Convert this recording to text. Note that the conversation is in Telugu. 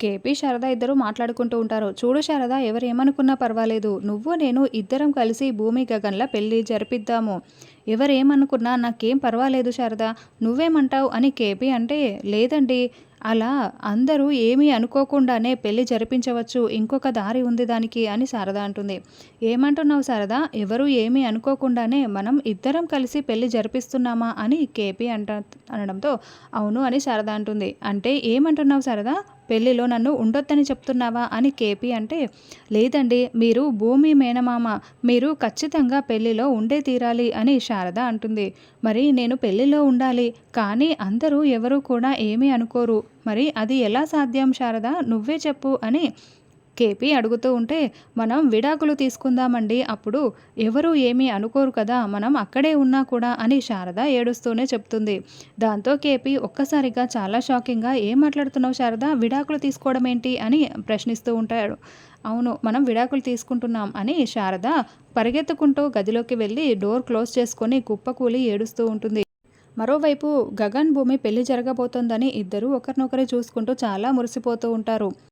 కేపీ శారద ఇద్దరు మాట్లాడుకుంటూ ఉంటారు. చూడు శారద ఎవరు ఏమనుకున్నా పర్వాలేదు. నువ్వు నేను ఇద్దరం కలిసి భూమి గగన్ల పెళ్ళి జరిపిద్దాము. ఎవరేమనుకున్నా నాకేం పర్వాలేదు శారద. నువ్వేమంటావు అని కేపీ అంటే లేదండి. అలా అందరూ ఏమీ అనుకోకుండానే పెళ్ళి జరిపించవచ్చు. ఇంకొక దారి ఉంది దానికి అని శారద అంటుంది. ఏమంటున్నావు శారద? ఎవరు ఏమీ అనుకోకుండానే మనం ఇద్దరం కలిసి పెళ్ళి జరిపిస్తున్నామా అని కేపీ అంట అనడంతో అవును అని శారద అంటుంది. అంటే ఏమంటున్నావు శారద? పెళ్ళిలో నన్ను ఉండొద్దని చెప్తున్నావా అని కేపీ అంటే లేదండి మీరు భూమి మేనమామ మీరు ఖచ్చితంగా పెళ్ళిలో ఉండే తీరాలి అని శారద అంటుంది. మరి నేను పెళ్ళిలో ఉండాలి కానీ అందరూ ఎవరూ కూడా ఏమీ అనుకోరు. మరి అది ఎలా సాధ్యం శారద? నువ్వే చెప్పు అని కేపీ అడుగుతూ ఉంటే మనం విడాకులు తీసుకుందామండి. అప్పుడు ఎవరు ఏమీ అనుకోరు కదా మనం అక్కడే ఉన్నా కూడా అని శారద ఏడుస్తూనే చెప్తుంది. దాంతో కేపీ ఒక్కసారిగా చాలా షాకింగ్గా ఏం మాట్లాడుతున్నావు శారద? విడాకులు తీసుకోవడం ఏంటి అని ప్రశ్నిస్తూ ఉంటాడు. అవును మనం విడాకులు తీసుకుంటున్నాం అని శారద పరిగెత్తుకుంటూ గదిలోకి వెళ్ళి డోర్ క్లోజ్ చేసుకొని కుప్పకూలి ఏడుస్తూ ఉంటుంది. మరోవైపు గగన్ భూమి పెళ్ళి జరగబోతోందని ఇద్దరు ఒకరినొకరు చూసుకుంటూ చాలా మురిసిపోతూ ఉంటారు.